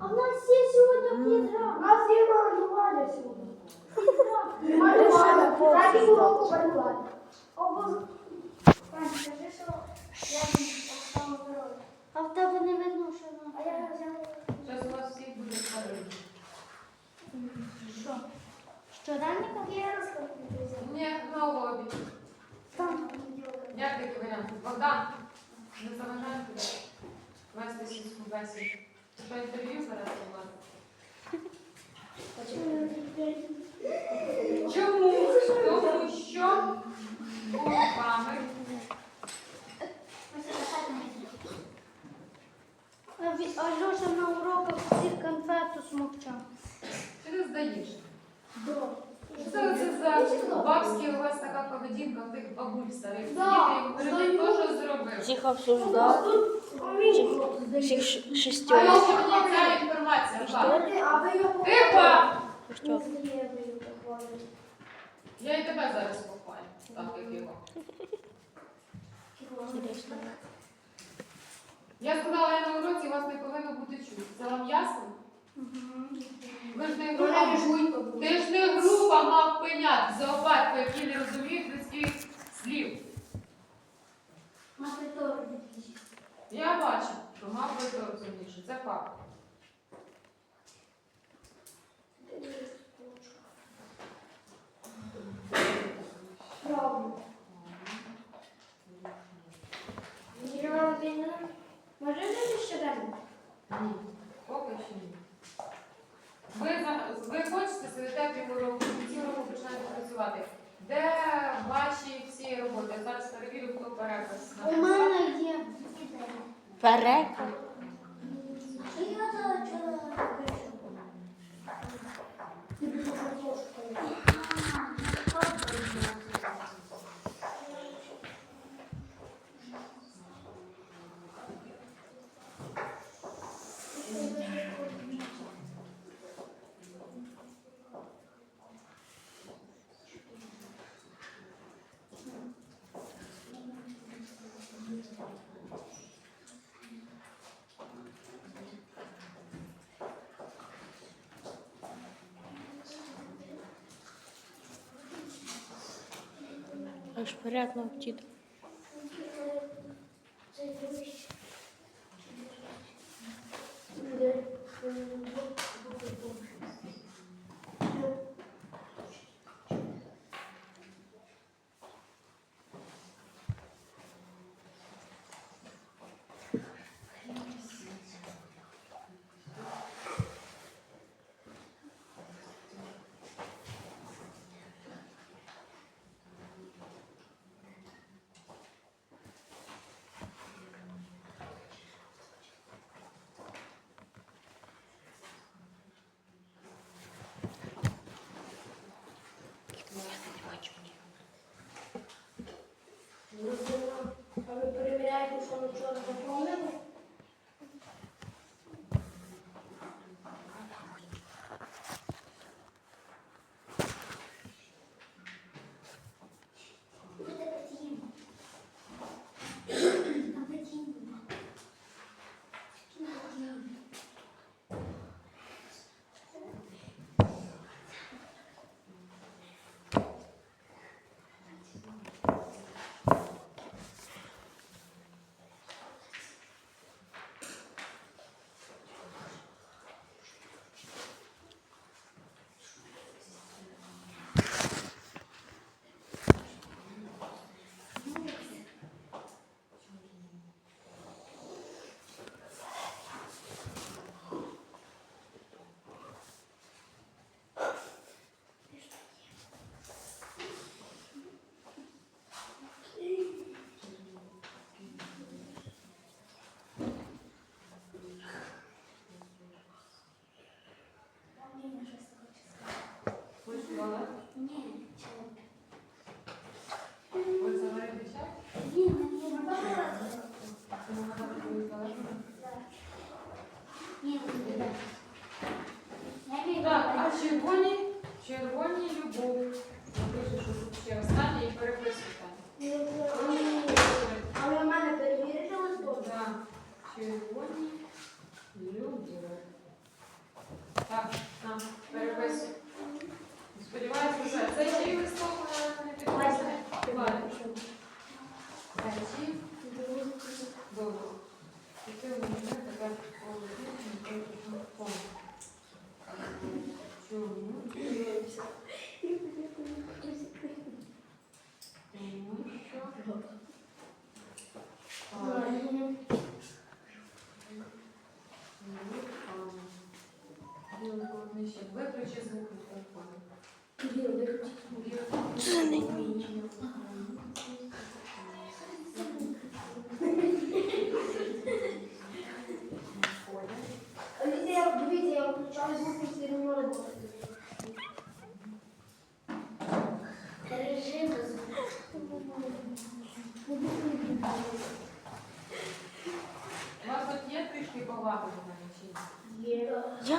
А в нас все сегодня пьедра. У нас є малювання сьогодні. Малювання. Раді уроку малювання. А в тебе не видно, що. А я взяла. Зараз у вас всіх буде старий. Що? Щоденника? Я розкажу. Ні, на обід. Там. Як такий варіант? Богдан, бесіду. Що інтерв'ю зараз у? Чому? Тому що був камер. А ві- на уроках всіх конфету смокчав. Чи не здаєш? Що це за бабські у вас така поведінка в тих бабуль старих? Да, Діти що зробив? Всіх обсуждав. Всіх А шістьох. якщо мені ця інформація, так? А ви його Тихо! Я і тебе зараз похвалю, так як його. Я сказала, я на уроці вас не повинно бути чути. Це вам ясно? Ви ж не група, ти ж не група мав пенят зоопарку, які не розуміють бачу, що мав розумніше. Це факт. Правильно. Ніна Володимирівна, може жити щоденно? Ні, поки що ні. Ви, за- ви хочете сидите півроку, року починаєте працювати. Де ваші всі роботи? Я зараз перевірю, хто перепис. para Аж порядно втіти. Вчора заповнили. був, напишу, що ще раз Виключи звук мікрофону. Це не дивіться, я включаю звук роботи. Режим У вас тут є трішки поваги до мене чи ні? Є. Я?